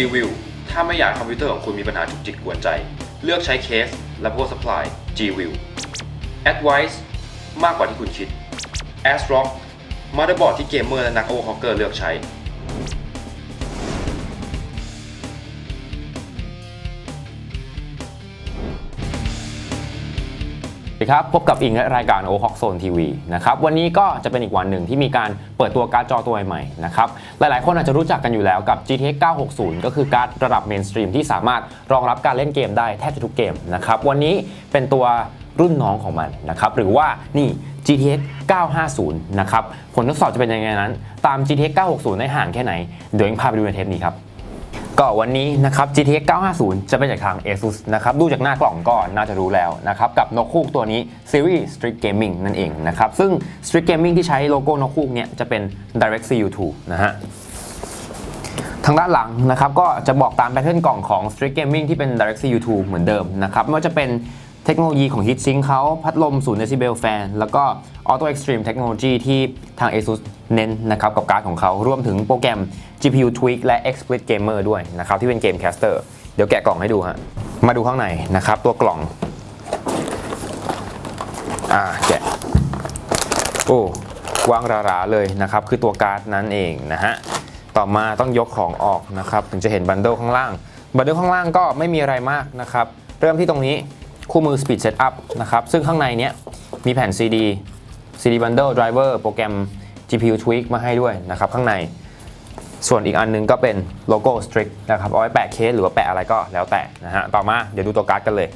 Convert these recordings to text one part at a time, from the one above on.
G-View ถ้าไม่อยากคอมพิวเตอร์ของคุณมีปัญหาจุกจิกกวนใจ เลือกใช้เคสและ power supply G-View Advice มากกว่าที่คุณคิด ASRock มา t เตอร์บอร์ดที่เกมเมอร์และนักโอเวอร์คอเกอร์เลือกใช้ ดีครับ พบกับอิงและรายการ o h o k Zone TV นะครับวันนี้ก็จะเป็นอีกวันหนึ่งที่มีการเปิดตัวการ์ดจอตัวใหม่ๆนะครับหลายๆ คนอาจจะรู้จักกันอยู่แล้วกับ GTX 960 ก็คือการ์ดระดับเมนสตรีมที่สามารถรองรับการเล่นเกมได้แทบจะทุกเกมนะครับวันนี้เป็นตัวรุ่นน้องของมันนะครับหรือว่านี่ GTX 950 นะครับผลทดสอบจะเป็นยังไงนั้น ตาม GTX 960 ได้ห่างแค่ไหน เดี๋ยวอิงพาไปดูในเทปนี้ครับ ก็วันนี้นะครับ GTX 950 จะเป็นจากทาง ASUS นะครับ ดูจากหน้ากล่องก็น่าจะรู้แล้วนะครับ กับนกคูกตัวนี้ Series Street Gaming นั่นเองนะครับ ซึ่ง Street Gaming ที่ใช้โลโก้นกคูกเนี่ยจะเป็น Direct CU2 นะฮะทางด้านหลังนะครับก็จะบอกตามแพทเทิร์นกล่องของ Street Gaming ที่เป็น Direct CU2 เหมือนเดิมนะครับไม่ว่าจะเป็นเทคโนโลยีของ Heatsink เขาพัดลม0 decibel fan แล้วก็ Auto Extreme Technology ที่ทาง ASUS เน้นนะครับกับการ์ดของเขารวมถึงโปรแกรม GPU Tweak และ Explicit Gamer ด้วยนะครับที่เป็นเกมแคสเตอร์เดี๋ยวแกะกล่องให้ดูฮะมาดูข้างในนะครับ ตัวกล่องอ่าแกะโอ้วางราๆเลยนะครับ คือตัวการ์ดนั่นเองนะฮะต่อมาต้องยกของออกนะครับถึงจะเห็นบันเดิลข้างล่างบันเดิลข้างล่างก็ไม่มีอะไรมากนะครับ เริ่มที่ตรงนี้คู่มือ Speed Setup นะครับ ซึ่งข้างในเนี้ยมีแผ่น CD CD Bundle Driver โปรแกรม GPU Tweak มาให้ด้วยนะครับข้างใน ส่วนอีกอันนึงก็เป็นโลโก้ Strict นะครับเอาไว้แปะเคสหรือว่าแปะอะไรก็แล้วแต่นะฮะต่อมาเดี๋ยวดูตัวการ์ดกันเลย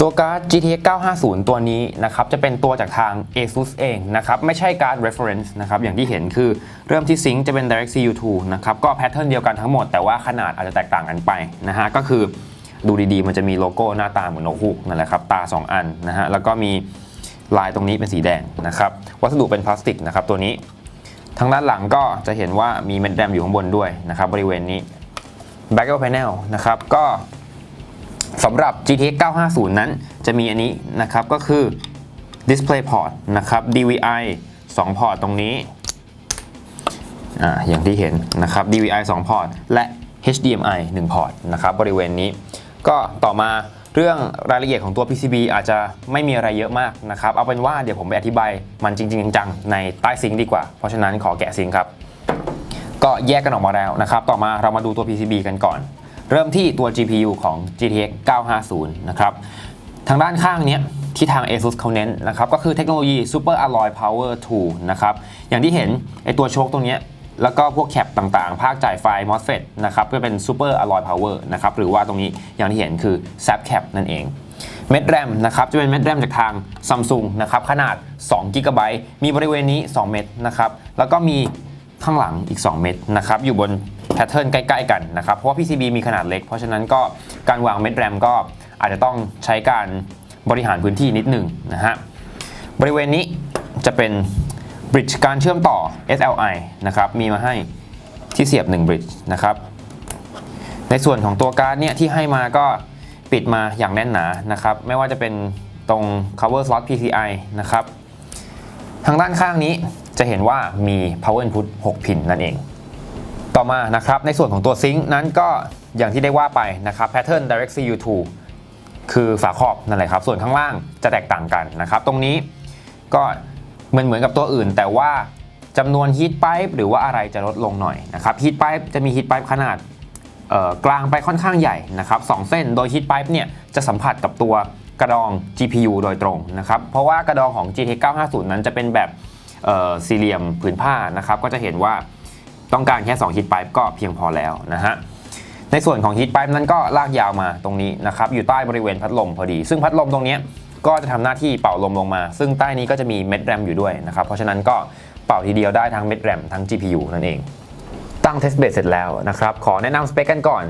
ตัวการ์ด GTX 950 ตัวนี้นะครับจะเป็นตัวจากทาง ASUS เองนะครับไม่ใช่การ์ด reference นะครับอย่างที่เห็นคือเริ่มที่ซิงค์จะเป็น Direct CU2 นะครับก็แพทเทิร์นเดียวกันทั้งหมดแต่ว่าขนาดอาจจะแตกต่างกันไปนะฮะก็คือดูดีๆ มันจะมีโลโก้หน้าตาเหมือนนกฮูกนั่นแหละครับตา 2 อันนะฮะแล้วก็มีลายตรงนี้เป็นสีแดงนะครับวัสดุเป็นพลาสติกนะครับตัวนี้ ทางด้านหลังก็จะเห็นว่ามีเม็ดแรมอยู่ข้างบนด้วยนะครับบริเวณนี้ Back Panel นะครับก็สำหรับ GTX 950 นั้นจะมีอันนี้นะครับก็คือ Display Port นะครับ DVI 2 พอร์ตตรงนี้อ่าอย่างที่เห็นนะครับ DVI 2 พอร์ตและ HDMI 1 พอร์ตนะครับบริเวณนี้ ก็ต่อมา เรื่องรายละเอียดของตัว PCB อาจจะไม่มีอะไรเยอะมากนะครับ เอาเป็นว่าเดี๋ยวผมไปอธิบายมันจริง ๆ จังๆในใต้ซิงดีกว่า เพราะฉะนั้นขอแกะซิงค์ครับ ก็แยกกันออกมาแล้วนะครับ ต่อมาเรามาดูตัว PCB กันก่อน เริ่มที่ตัว GPU ของ GTX 950 นะครับ ทางด้านข้างเนี้ยที่ทาง ASUS เขาเน้นนะครับ ก็คือเทคโนโลยี Super Alloy Power 2 นะครับ อย่างที่เห็นไอตัวโชคตรงเนี้ย แล้วก็พวกแคปต่างๆ ภาคจ่ายไฟ MOSFET นะครับก็เป็น Super Alloy Power นะครับ หรือว่าตรงนี้อย่างที่เห็นคือ SAP Cap นั่นเอง เม็ดแรมนะครับ จะเป็นเม็ดแรมจากทาง Samsung นะครับ ขนาด2 g b มีบริเวณนี้ 2 เม็ดนะครับ แล้วก็มีข้างหลังอีก 2 เม็ดนะครับ อยู่บนแพทเทิร์นใกล้ๆกันนะครับ เพราะว่า PCB มีขนาดเล็ก เพราะฉะนั้นก็การวางเม็ดแรมก็อาจจะต้องใช้การบริหารพื้นที่นิดหนึ่งนะฮะ บริเวณนี้จะเป็น บริดจ์การเชื่อมต่อ SLI นะครับมีมาให้ที่เสียบ1บริดจ์นะครับในส่วนของตัวการ์ดเนี่ยที่ให้มาก็ปิดมาอย่างแน่นหนานะครับไม่ว่าจะเป็นตรง cover slot PCI นะครับทางด้านข้างนี้จะเห็นว่ามี power input 6 พินนั่นเอง ต่อมานะครับในส่วนของตัวซิงค์นั้นก็อย่างที่ได้ว่าไปนะครับ pattern direct CU2 คือฝาครอบนั่นแหละครับ ส่วนข้างล่างจะแตกต่างกันนะครับ ตรงนี้ก็ มือนเหมือนกับตัวอื่น แต่ว่าจำนวนฮีทไ i ป์หรือว่าอะไรจะลดลงหน่อยนะครับฮีทไ i ป์จะมีฮีทไ i ป์ขนาดกลางไปค่อนข้างใหญ่นะครับสองเส้นโดยฮีทไ i ป์เนี่ยจะสัมผัสกับตัวกระดอง GPU โดยตรงนะครับเพราะว่ากระดองของ GTX 950 นั้นจะเป็นแบบสี่เหลี่ยมผืนผ้านะครับก็จะเห็นว่าต้องการแค่2ฮีทไ i ป์ก็เพียงพอแล้วนะฮะในส่วนของฮีทไ i ป์นั้นก็ลากยาวมาตรงนี้นะครับอยู่ใต้บริเวณพัดลมพอดี ซึ่งพัดลมตรงนี้ ก็จะทำหน้าที่เป่าลมลงมา ซึ่งใต้นี้ก็จะมีเม็ดแรมอยู่ด้วยนะครับ เพราะฉะนั้นก็เป่าทีเดียวได้ทั้งเม็ดแรมทั้ง GPU นั่นเอง ตั้ง test bed เสร็จแล้วนะครับ ขอแนะนำสเปคกันก่อน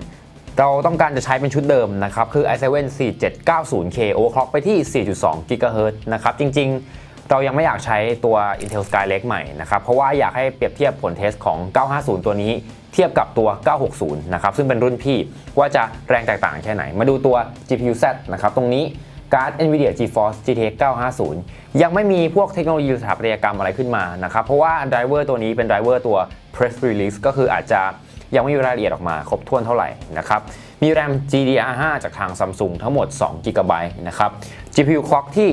เราต้องการจะใช้เป็นชุดเดิมนะครับ คือ i7 4790K overclock ไปที่ 4.2 GHz นะครับ จริงๆ เรายังไม่อยากใช้ตัว Intel Skylake ใหม่นะครับ เพราะว่าอยากให้เปรียบเทียบผลเทสของ 950 ตัวนี้เทียบกับตัว 960 นะครับ ซึ่งเป็นรุ่นพี่ว่าจะแรงแตกต่างแค่ไหน มาดูตัว GPU Z นะครับ ตรงนี้ การ์ด NVIDIA GeForce GTX 950 ยังไม่มีพวกเทคโนโลยีสถาปัตยกรรมอะไรขึ้นมานะครับ เพราะว่าไดรเวอร์ตัวนี้เป็นไดรเวอร์ตัว Press Release ก็คืออาจจะยังไม่มีรายละเอียดออกมาครบถ้วนเท่าไหร่นะครับ มีแรม GDDR5 จากทาง Samsung ทั้งหมด 2 g b นะครับ GPU clock ที่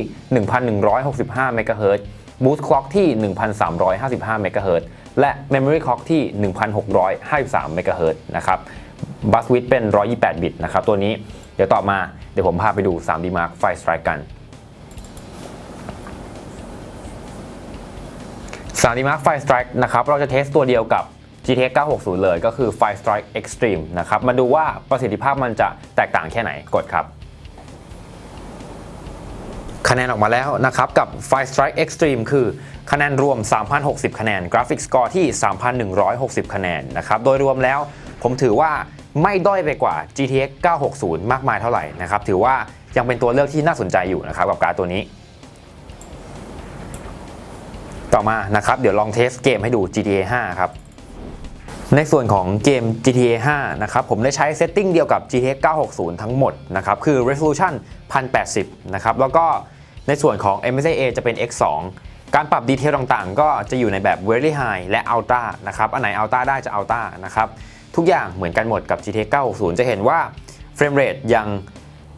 1165 MHz Boost clock ที่ 1355 MHz และ Memory clock ที่ 1653 MHz นะครับ Bus width เป็น 128 บิตนะครับ ตัวนี้ เดี๋ยวต่อมา เดี๋ยวผมพาไปดู 3D Mark Fire Strike กัน 3D Mark Fire Strike นะครับเราจะเทสตัวเดียวกับ GTX 960 เลยก็คือ Fire Strike Extreme นะครับ มาดูว่าประสิทธิภาพมันจะแตกต่างแค่ไหนกดครับ คะแนนออกมาแล้วนะครับ กับ Fire Strike Extreme คือคะแนนรวม 3,060 คะแนน Graphic Score ที่ 3,160 คะแนนนะครับ โดยรวมแล้วผมถือว่า ไม่ด้อยไปกว่า GTX 960 มากมายเท่าไหร่นะครับ ถือว่ายังเป็นตัวเลือกที่น่าสนใจอยู่นะครับกับการ์ดตัวนี้ ต่อมานะครับ เดี๋ยวลองเทสเกมให้ดู GTA 5 ครับ ในส่วนของเกม GTA 5 นะครับ ผมได้ใช้เซตติ้งเดียวกับ GTA 960 ทั้งหมดนะครับ คือ resolution 1080 นะครับ แล้วก็ในส่วนของ MSA จะเป็น X2 การปรับดีเทลต่างๆ ก็จะอยู่ในแบบ very high และ ultra นะครับ อันไหน ultra ได้จะ ultra นะครับ ทุกอย่างเหมือนกันหมดกับ GTA 960 จะเห็นว่า frame rate ยัง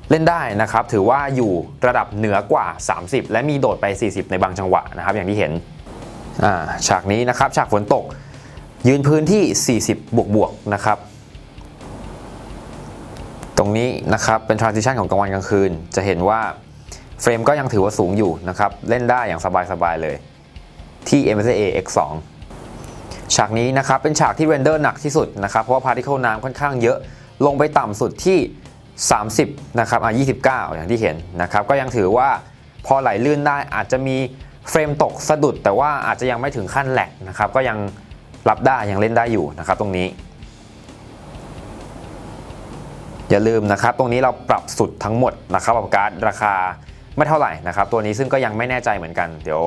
เล่นได้นะครับ ถือว่าอยู่ระดับเหนือกว่า 30 และมีโดดไป 40 ในบางจังหวะนะครับ อย่างที่เห็นาฉากนี้นะครับ ฉากฝนตก ยืนพื้นที่ 40 บวกบวกนะครับ ตรงนี้นะครับเป็น transition ของกลางวันกลางคืน จะเห็นว่าเฟรมก็ยังถือว่าสูงอยู่นะครับ เล่นได้อย่างสบายๆเลยที่ MSA X2 ฉากนี้นะครับเป็นฉากที่เรนเดอร์หนักที่สุดนะครับเพราะว่าพาร์ติเคิลน้ำค่อนข้างเยอะลงไปต่ำสุดที่ 30 นะครับอะ29 อย่างที่เห็นนะครับก็ยังถือว่าพอไหลลื่นได้อาจจะมีเฟรมตกสะดุด แต่ว่าอาจจะยังไม่ถึงขั้นแหลกนะครับก็ยังรับได้ยังเล่นได้อยู่นะครับตรงนี้ อย่าลืมนะครับตรงนี้เราปรับสุดทั้งหมดนะครับกับการราคาไม่เท่าไหร่นะครับตัวนี้ซึ่งก็ยังไม่แน่ใจเหมือนกัน เดี๋ยว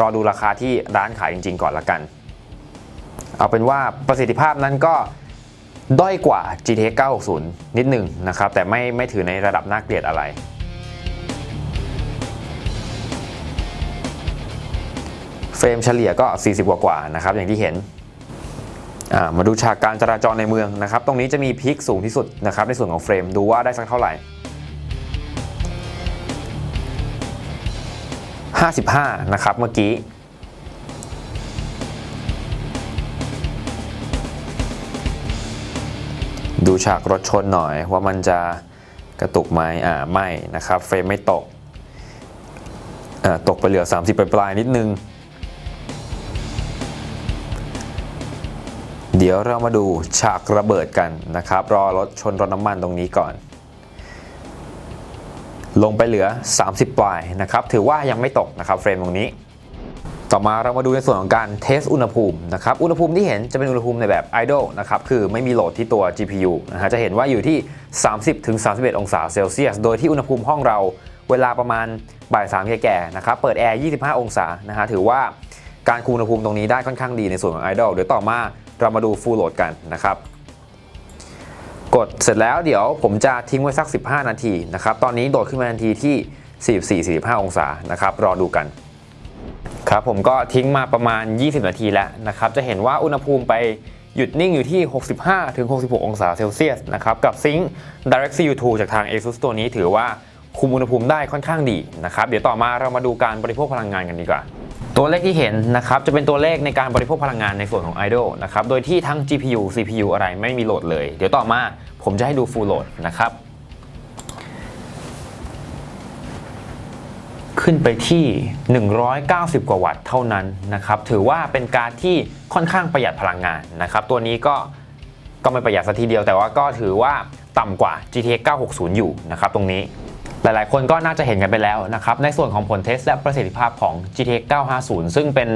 รอดูราคาที่ร้านขายจริง ๆ ก่อนละกัน เอาเป็นว่าประสิทธิภาพนั้นก็ด้อยกว่า GTX 960 นิดหนึ่งนะครับ แต่ไม่ไม่ถือในระดับน่าเกลียดอะไร เฟรมเฉลี่ยก็ 40 กว่ากว่านะครับ อย่างที่เห็น มาดูฉากการจราจรในเมืองนะครับ ตรงนี้จะมีพีคสูงที่สุดนะครับ ในส่วนของเฟรมดูว่าได้สักเท่าไหร่ 55 นะครับเมื่อกี้ ดูฉากรถชนหน่อยว่ามันจะกระตุกไหมอ่าไม่นะครับเฟรมไม่ตกอ่าตกไปเหลือ 30ปลายๆนิดนึง เดี๋ยวเรามาดูฉากระเบิดกันนะครับ รอรถชนรถน้ำมันตรงนี้ก่อน ลงไปเหลือ 30 ปลายนะครับ ถือว่ายังไม่ตกนะครับเฟรมตรงนี้ ต่อมาเรามาดูในส่วนของการเทสอุณหภูมินะครับ อุณหภูมิที่เห็นจะเป็นอุณหภูมิในแบบ idle นะครับ คือไม่มีโหลดที่ตัว GPU นะฮะ จะเห็นว่าอยู่ที่ 30-31 องศาเซลเซียส โดยที่อุณหภูมิห้องเราเวลาประมาณบ่ายสามแก่ๆนะครับ เปิดแอร์ 25 องศา นะฮะ ถือว่าการคุมอุณหภูมิตรงนี้ได้ค่อนข้างดีในส่วนของ idle เดี๋ยวต่อมาเรามาดู full load กันนะครับ กดเสร็จแล้วเดี๋ยวผมจะทิ้งไว้สัก 15 นาทีนะครับ ตอนนี้โดดขึ้นมาทันทีที่ 44-45 องศานะครับ รอดูกัน ครับผมก็ทิ้งมาประมาณ 20 นาทีแล้วนะครับ จะเห็นว่าอุณหภูมิไปหยุดนิ่งอยู่ที่ 65ถึง66 องศาเซลเซียสนะครับ กับซิงค์ Direct CU2 จากทาง ASUS ตัวนี้ถือว่าคุมอุณหภูมิได้ค่อนข้างดีนะครับ เดี๋ยวต่อมาเรามาดูการบริโภคพลังงานกันดีกว่า ตัวเลขที่เห็นนะครับ จะเป็นตัวเลขในการบริโภคพลังงานในส่วนของ Idle นะครับ โดยที่ทั้ง GPU CPU อะไรไม่มีโหลดเลย เดี๋ยวต่อมาผมจะให้ดู Full Load นะครับ ขึ้นไปที่ 190 กว่าวัตต์เท่านั้นนะครับ ถือว่าเป็นการดที่ค่อนข้างประหยัดพลังงานนะครับ ตัวนี้ก็ก็ไม่ประหยัดสัทีเดียว แต่ว่าก็ถือว่าต่ำกว่า GTX 960 อยู่นะครับตรงนี้หลายๆ คนก็น่าจะเห็นกันไปแล้วนะครับ ในส่วนของผลเทสและประสิทธิภาพของ GTX 950 ซึ่งเป็น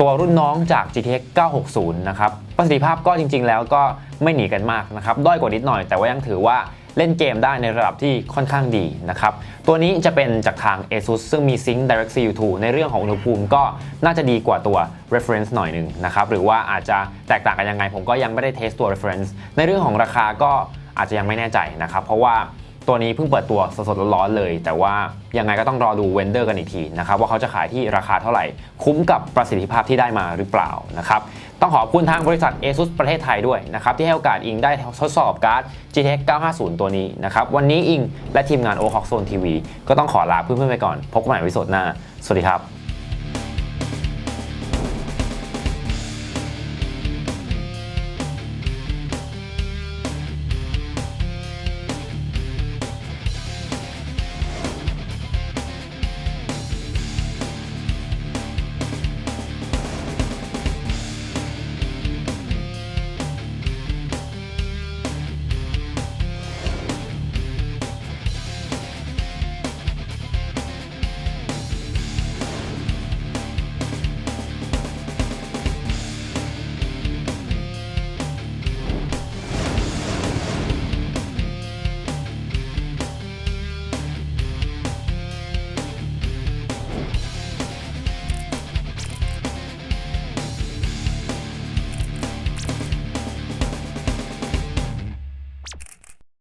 ตัวรุ่นน้องจาก GTX 960 นะครับ ประสิทธิภาพก็จริง ๆ แล้วก็ไม่หนีกันมากนะครับ ด้อยกว่านิดหน่อย แต่ว่ายังถือว่า เล่นเกมได้ในระดับที่ค่อนข้างดีนะครับ ตัวนี้จะเป็นจากทาง ASUS ซึ่งมี Sync Direct CU2 ในเรื่องของอุณหภูมิก็น่าจะดีกว่าตัว reference หน่อยหนึ่งนะครับหรือว่าอาจจะแตกต่างกันยังไง ผมก็ยังไม่ได้เทสตัว reference ในเรื่องของราคาก็อาจจะยังไม่แน่ใจนะครับ เพราะว่าตัวนี้เพิ่งเปิดตัวสดๆร้อนๆเลย แต่ว่ายังไงก็ต้องรอดูเวนเดอร์กันอีกทีนะครับว่าเขาจะขายที่ราคาเท่าไหร่ คุ้มกับประสิทธิภาพที่ได้มาหรือเปล่านะครับ ต้องขอบคุณทางบริษัท ASUS ประเทศไทยด้วยนะครับที่ให้โอกาสอิงได้ทดสอบการ์ด GTX 950 ตัวนี้นะครับวันนี้อิงและทีมงาน o h o k Zone TV ก็ต้องขอลาเพื่อนๆไปก่อน พบกันใหม่วิดีโอหน้า สวัสดีครับ